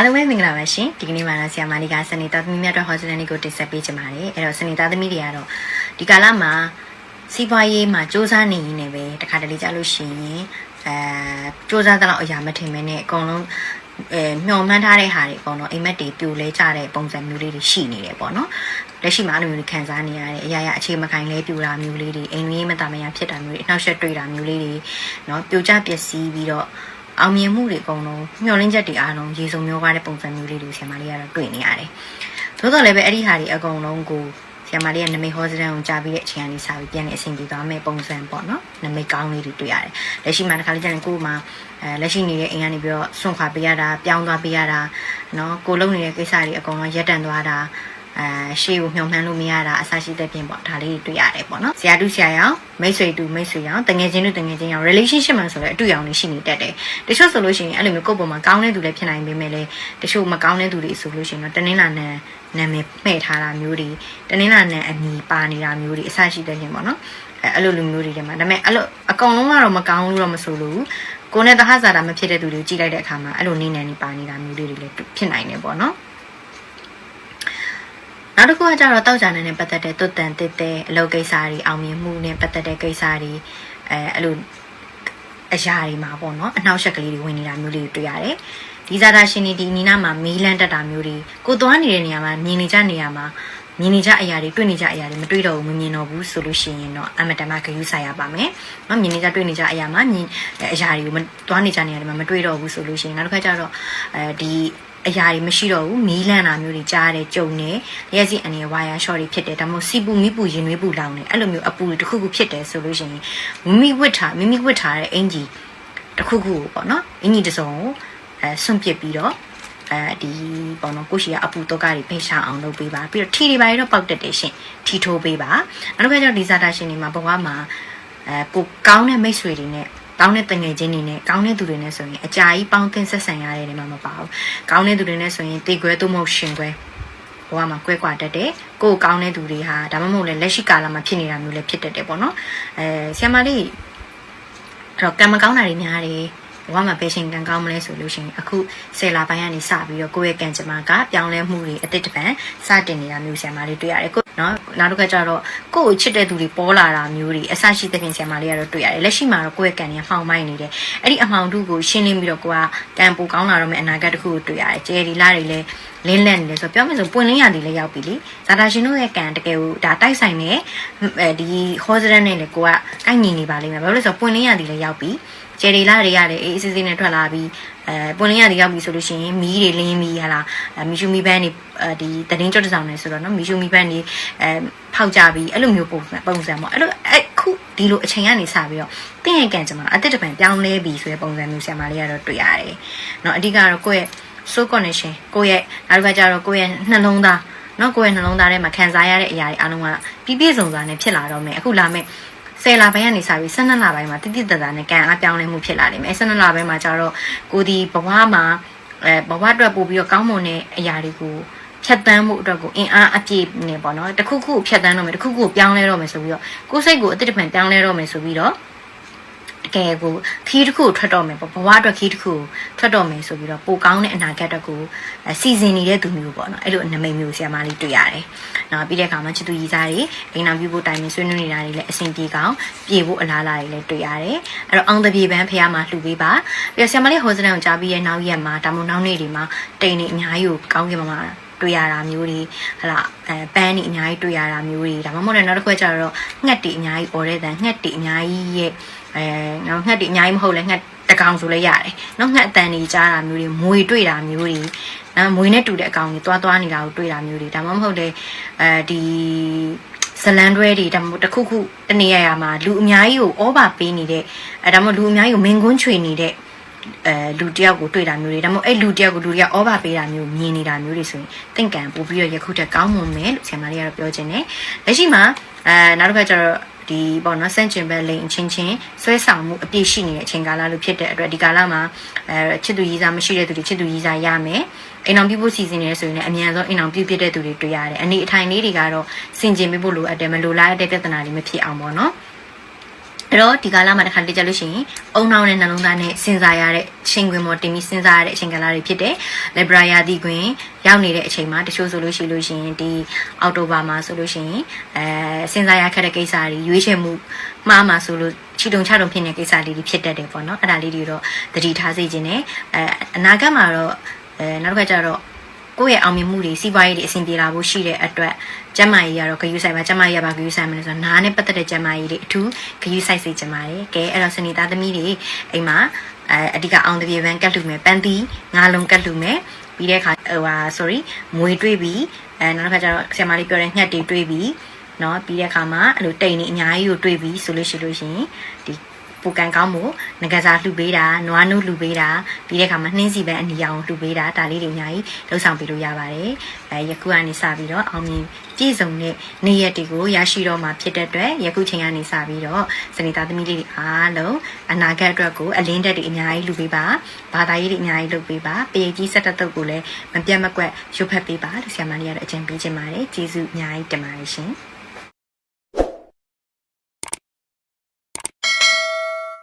အားလုံးပဲမင်္ဂလာပါရှင်ဒီကနေ့မှာတော့ဆရာမလေးကစနေသားသမီးများအတွက်ဟောစတန်လေးကိုတင်ဆက်ပေးချင်ပါတယ်အဲ့တော့စနေသားသမီးတွေကတော့ဒီကာလမှာစီးပွားရေးမှာစ조사နေရင်းနဲ့ပဲတခါတလေကြာလို့ရှိရင်အဲစ조사တဲ့လောက်အရာမထင်မဲနဲ့အကုန်လုံးအဲမျှော်မှန်းထားတဲ့ဟာတွေပေါ့နော်အိမ်မက်တွေပြိုလဲကြတဲ့ပုံစံမျိုးလေးတွေရှိနေတယ်ပေါ့နော်လက်ရှိမှာအဲ့လိုမျိုးတွေခံစားနေရတဲ့အရာရာအခြေမခိုင်လဲပြိုတာမျိုးလေးတွေအိမ်ကြီးမတမယာဖြစ်တာမျိုးတွေအနှောက်အယှက်တွေ့တာမျိုးလေးတွေနော်ပြိုကျပျက်စီးပြီးတော့ အောင်မြင်မှုတွေအကုန်လုံးမျှော်လင့်ချက်တွေအားလုံးရေစုံမျိုးကားတဲ့ပုံစံမျိုးလေးတွေဆရာမလေးကတော့တွေ့နေရတယ်။သို့တော်လည်းပဲအဲ့ဒီဟာတွေအကုန်လုံးကိုဆရာမလေးကနမိတ်ဟောစတန်ကိုကြားပြီးတဲ့အချိန်ကနေစပြီးပြန်နေအဆင်ပြေသွားမယ်ပုံစံပေါ့နော်။နမိတ်ကောင်းလေးတွေတွေ့ရတယ်။လက်ရှိမှာတစ်ခါလေးကျရင်ကိုယ်မှာအဲလက်ရှိနေတဲ့အိမ်ကနေပြီးတော့ဆွန့်ခွာပေးရတာပြောင်းသွားပေးရတာနော်ကိုလုံးနေတဲ့ကိစ္စတွေအကုန်လုံးရပ်တန့်သွားတာ အဲရှေ့ကိုမျှော်မှန်းလို့မရတာအဆရှိတဲ့ပြင်ပေါ့ဒါလေးတွေတွေ့ရတယ်ပေါ့နော်ဆရာတူဆရာရောင်မိတ်ဆွေတူမိတ်ဆွေရောင်တငယ်ချင်းတူတငယ်ချင်းရောင် relationship မှာဆိုလည်းအတူရောင်လေးရှိနေတတ်တယ်တချို့ဆိုလို့ရှိရင်အဲ့လိုမျိုးကိုယ့်ပုံမှာကောင်းတဲ့သူလည်းဖြစ်နိုင်ပေမဲ့လည်းတချို့မကောင်းတဲ့သူတွေဆိုလို့ရှိရင်တော့တနင်္လာနေ့နာမည်မှဲ့ထားတာမျိုးတွေတနင်္လာနေ့အမီပါနေတာမျိုးတွေအဆရှိတဲ့ပြင်ပေါ့နော်အဲအဲ့လိုလူမျိုးတွေထဲမှာဒါပေမဲ့အဲ့လိုအကောင်လုံးကတော့မကောင်းလို့တော့မဆိုလို့ကိုယ်နဲ့သဟဇာတာမဖြစ်တဲ့သူတွေကိုကြည့်လိုက်တဲ့အခါမှာအဲ့လိုနေနေနေပါနေတာမျိုးတွေလည်းဖြစ်နိုင်တယ်ပေါ့နော် နောက်တစ်ခုကကြတော့တောက်ကြနေနဲ့ပတ်သက်တဲ့တွတ်တန်တစ်တဲ့အလုပ်ကိစ္စတွေအောင်မြင်မှုနဲ့ပတ်သက်တဲ့ကိစ္စတွေအဲအဲ့လိုအရာတွေမှာပေါ့နော်အနှောက်အယှက်ကလေးတွေဝင်နေတာမျိုးလေးတွေတွေ့ရတယ်ဒီဇာတာရှင်တွေဒီနီနာမှာမီးလန်းတက်တာမျိုးတွေကိုသွားနေတဲ့နေရာမှာမြင်နေကြနေရာမှာမြင်နေကြအရာတွေတွေ့နေကြအရာတွေမတွေ့တော့ဘူးမမြင်တော့ဘူးဆိုလို့ရှိရင်တော့အမတမဂရုစိုက်ရပါမယ်။နော်မြင်နေကြတွေ့နေကြအရာမှာမြင်အရာတွေကိုမသွားနေကြနေရာတွေမှာမတွေ့တော့ဘူးဆိုလို့ရှိရင်နောက်တစ်ခါကျတော့အဲဒီ အရာတွေမရှိတော့ဘူးမီးလန့်တာမျိုးတွေကြားတယ်ကြုံနေရက်စီအနေဝါယာရှော့တွေဖြစ်တယ်ဒါမှမဟုတ်စီပူမိပူရင်နွေးပူလောင်နေအဲ့လိုမျိုးအပူတွေတစ်ခုခုဖြစ်တယ်ဆိုလို့ရှိရင်မိမိဝတ်ထားမိမိဝတ်ထားတဲ့အင်ကြီးတစ်ခုခုကိုပေါ့နော်အင်ကြီးတစ်စုံကိုအဲဆွန့်ပစ်ပြီးတော့အဲဒီပေါ့နော်ကိုရှိကအပူတော့ကတွေဖိရှာအောင်လုပ်ပေးပါပြီးတော့ထီတွေပါတော့ပောက်တက်တယ်ရှင်ထီထိုးပေးပါနောက်တစ်ခါကျတော့ဒီဇာတာရှင်တွေမှာဘဝမှာအဲပိုကောင်းတဲ့မိတ်ဆွေတွေနဲ့ ကောင်းတဲ့တငယ်ချင်းတွေနဲ့ကောင်းတဲ့သူတွေနဲ့ဆိုရင်အကြာကြီးပေါင်းသင်းဆက်ဆံရတဲ့နေမှာမပါဘူး။ကောင်းတဲ့သူတွေနဲ့ဆိုရင်တေခွဲသို့မဟုတ်ရှင်ခွဲဘဝမှာကွဲကွာတတ်တယ်။ကိုယ်ကောင်းတဲ့သူတွေဟာဒါမှမဟုတ်လည်းလက်ရှိကာလမှာဖြစ်နေတာမျိုးလည်းဖြစ်တတ်တယ်ပေါ့နော်။အဲဆီယမလေးအဲ့တော့ကံမကောင်းတာတွေများတယ်။ဘဝမှာပဲရှင်ကံကောင်းမလဲဆိုလို့ရှိရင်အခုဆယ်လပိုင်းကနေစပြီးတော့ကိုယ့်ရဲ့ကံကြမ္မာကပြောင်းလဲမှုတွေအတိတ်တပံစတင်နေတာမျိုးဆရာမလေးတွေ့ရတယ်ကို နော်နောက်တစ်ခါကျတော့ကိုယ့်ကိုချစ်တဲ့သူတွေပေါ်လာတာမျိုးတွေအဆရှိတဲ့ပြင်ဆရာမလေးကတော့တွေ့ရတယ်လက်ရှိမှာတော့ကိုယ့်ရဲ့ကံကြီးမှောင်မိုင်းနေတယ်အဲ့ဒီအမှောင်ထုကိုရှင်းလင်းပြီးတော့ကိုကကံပူကောင်းလာတော့မယ့်အနာဂတ်တစ်ခုကိုတွေ့ရတယ်ကျယ်ဒီလာတွေလည်းလင်းလက်နေတယ်ဆိုပြောမယ်ဆိုပွင့်လင်းရသည်လည်းရောက်ပြီလေဇာတာရှင်တို့ရဲ့ကံတကယ်ကိုဒါတိုက်ဆိုင်နေအဲဒီဟောစရန်နဲ့လည်းကိုကကိုက်ညီနေပါလိမ့်မယ်ဘာလို့လဲဆိုတော့ပွင့်လင်းရသည်လည်းရောက်ပြီကျယ်ဒီလာတွေရတယ်အေးအေးဆေးဆေးနဲ့ထွက်လာပြီး အဲပွင့်လင်းရည်ရောက်ပြီဆိုလို့ရှိရင်မီးတွေလင်းပြီးဟာလားမီရှူမီပန်းတွေဒီတရင်ကြော့တဆောင်နေဆိုတော့နော်မီရှူမီပန်းတွေအဲဖောက်ကြပြီးအဲ့လိုမျိုးပုံစံပုံစံပေါ့အဲ့လိုအခုဒီလိုအချိန်ကနေစပြီးတော့တင့်ရကန်ကျမအတစ်တပံပြောင်းလဲပြီဆိုတဲ့ပုံစံမျိုးဆရာမလေးကတော့တွေ့ရတယ်နော်အဓိကတော့ကိုယ့်ရဲ့ soul connection ကိုယ့်ရဲ့နောက်တစ်ခါကျတော့ကိုယ့်ရဲ့နှလုံးသားနော်ကိုယ့်ရဲ့နှလုံးသားထဲမှာခံစားရတဲ့အရာတွေအားလုံးကပြည့်ပြည့်စုံစုံနဲ့ဖြစ်လာတော့မယ်အခုလာမယ့် ဆယ်လပိုင်းကနေစပြီး12လပိုင်းမှာတိတိတတ်တာနဲ့ကံအားပြောင်းလဲမှုဖြစ်လာနေမယ်12လပိုင်းမှာကျတော့ကိုဒီဘဝမှာအဲဘဝအတွက်ပို့ပြီးတော့ကောင်းမွန်တဲ့အရာတွေကိုဖြတ်တန်းမှုအတွက်ကိုအင်အားအပြည့်နေပေါ့နော်တခုခုဖြတ်တန်းတော့မယ်တခုခုပြောင်းလဲတော့မယ်ဆိုပြီးတော့ကိုယ်စိတ်ကိုအတိတ်တပံပြောင်းလဲတော့မယ်ဆိုပြီးတော့တ ကယ်ကိုခီးတစ်ခုထွက်တော့မယ်ပေါ့ဘဝအတွက်ခီးတစ်ခုထွက်တော့မယ်ဆိုပြီးတော့ပိုကောင်းတဲ့အနာဂတ်အတွက်ကိုစီစဉ်နေတဲ့သူမျိုးပေါ့နော်အဲ့လိုနမိတ်မျိုးဆရာမလေးတွေ့ရတယ်။နောက်ပြီးတဲ့အခါမှာချစ်သူကြီးစားတွေအိမ်နာပြုဖို့တိုင်ပင်ဆွေးနွေးနေတာတွေလည်းအဆင်ပြေကောင်းပြေဖို့အလားအလာတွေလည်းတွေ့ရတယ်။အဲ့တော့အောင်တပြေပန်းဖះမှာလှူပေးပါ။ပြီးတော့ဆရာမလေးဟောစတန်ကိုကြားပြီးရဲ့နောက်ရက်မှာဒါမှမဟုတ်နောက်နေ့တွေမှာတိန်နေအများကြီးကိုကောင်းကင်မှာတွေ့ရတာမျိုးတွေဟလာအဲပန်းတွေအများကြီးတွေ့ရတာမျိုးတွေဒါမှမဟုတ်လည်းနောက်တစ်ခွက်ကျတော့ငှက်တွေအများကြီးអော်တဲ့တန်ငှက်တွေအများကြီးရဲ့ အဲနောက်ငှက်တွေအများကြီးမဟုတ်လဲငှက်တကောင်ဆိုလဲရတယ်။နောက်ငှက်အတန်တွေကြားတာမျိုးတွေမွေတွေ့တာမျိုးတွေနော်မွေနဲ့တူတဲ့အကောင်တွေတွားတွားနေတာကိုတွေ့တာမျိုးတွေဒါမှမဟုတ်လေအဲဒီဇလန်တွဲတွေဒါမှမဟုတ်တစ်ခုခုတနေရရမှာလူအများကြီးကိုဩဘာပေးနေတဲ့အဲဒါမှမဟုတ်လူအများကြီးကိုမင်ကွန်းချွေနေတဲ့အဲလူတယောက်ကိုတွေ့တာမျိုးတွေဒါမှမဟုတ်အဲ့လူတယောက်ကိုလူတွေကဩဘာပေးတာမျိုးမြင်နေတာမျိုးတွေဆိုရင်တင့်ကံပို့ပြီးတော့ယခုတက်ကောင်းမွန်မယ်လို့ဆရာမလေးကတော့ပြောခြင်းတယ်လက်ရှိမှာအဲနောက်တစ်ခါကျတော့ ဒီပေါ့နော်စန့်ကျင်ဘက်လိန်အချင်းချင်းဆွဲဆောင်မှုအပြည့်ရှိနေတဲ့အချိန်ကာလလို့ဖြစ်တဲ့အတွက်ဒီကာလမှာအဲချစ်သူရည်စားမရှိတဲ့သူတွေချစ်သူရည်စားရမယ်အိမ်အောင်ပြုဖို့စီစဉ်နေဆိုရင်လည်းအမြန်ဆုံးအိမ်အောင်ပြုဖြစ်တဲ့သူတွေတွေ့ရတယ်အနေအထိုင်လေးတွေကတော့စင်ကျင်ပေးဖို့လိုအပ်တယ်မလိုလားတဲ့ပြဿနာတွေမဖြစ်အောင်ပေါ့နော် အဲ့တော့ဒီကာလမှာတစ်ခါတလေကြလို့ရှိရင်အုံနှောင်းနဲ့နှလုံးသားနဲ့စဉ်းစားရတဲ့ရှင်ခွင်ပေါ်တင်ပြီးစဉ်းစားရတဲ့အချိန်ကာလတွေဖြစ်တယ်။ Libra ရာသီခွင်ရောက်နေတဲ့အချိန်မှာတချို့ဆိုလို့ရှိလို့ရှိရင်ဒီအောက်တိုဘာမှာဆိုလို့ရှိရင်အဲစဉ်းစားရခက်တဲ့ကိစ္စတွေရွေးချယ်မှုမှားမှာဆိုလို့ချီတုံချတုံဖြစ်နေတဲ့ကိစ္စလေးတွေဖြစ်တတ်တယ်ပေါ့နော်။အဲ့ဒါလေးတွေတော့သတိထားစေခြင်းနဲ့အဲအနာဂတ်မှာတော့အဲနောက်တစ်ခါကျတော့ ကိုယ့်ရဲ့အောင်မြင်မှုတွေစီးပွားရေးတွေအဆင်ပြေလာဖို့ရှိတဲ့အတွက်ကျန်းမာရေးကတော့ဂရုစိုက်ပါကျန်းမာရေးကပါဂရုစိုက်မယ်လို့ဆိုတော့နားနဲ့ပတ်သက်တဲ့ကျန်းမာရေးတွေအထူးဂရုစိုက်စေချင်ပါတယ်ကဲအဲ့တော့စနေသားသမီးတွေအိမ်မှာအဲအဓိကအောင်တပြေပန်းကတ်လူမယ်ပန်းတီငါးလုံးကတ်လူမယ်ပြီးတဲ့အခါဟိုဟာ sorry မွေတွေးပြီးအဲနောက်တစ်ခါကျတော့ဆရာမလေးပြောတဲ့ညှက်တွေတွေးပြီးเนาะပြီးတဲ့အခါမှာအဲ့လိုတိတ်နေအများကြီးကိုတွေးပြီးဆိုလို့ရှိလို့ရှိရင်ဒီ ပူကန်ကောင်းမှုငကစားလှူပေးတာနွားနိုးလှူပေးတာပြီးတဲ့အခါမှာနှင်းစီပန်းအနီရောင်လှူပေးတာဒါလေးတွေအများကြီးလှုပ်ဆောင်ပေးလို့ရပါတယ်အဲယခုကနေစပြီးတော့အောင်မြင်ပြည့်စုံတဲ့နေ့ရက်တွေကိုရရှိတော့မှာဖြစ်တဲ့အတွက်ယခုချိန်ကနေစပြီးတော့စနေသားသမီးလေးတွေအားလုံးအနာဂတ်အတွက်ကိုအလင်းတက်တွေအများကြီးလှူပေးပါဘာသာရေးတွေအများကြီးလုပ်ပေးပါပရိတ်ကြီးဆက်တက်တုပ်ကိုလည်းမပြတ်မကွက်ရုပ်ဖက်ပေးပါလို့ဆရာမလေးကတော့အကြံပေးချင်ပါတယ်ကျေးဇူးအများကြီးတင်ပါတယ်ရှင်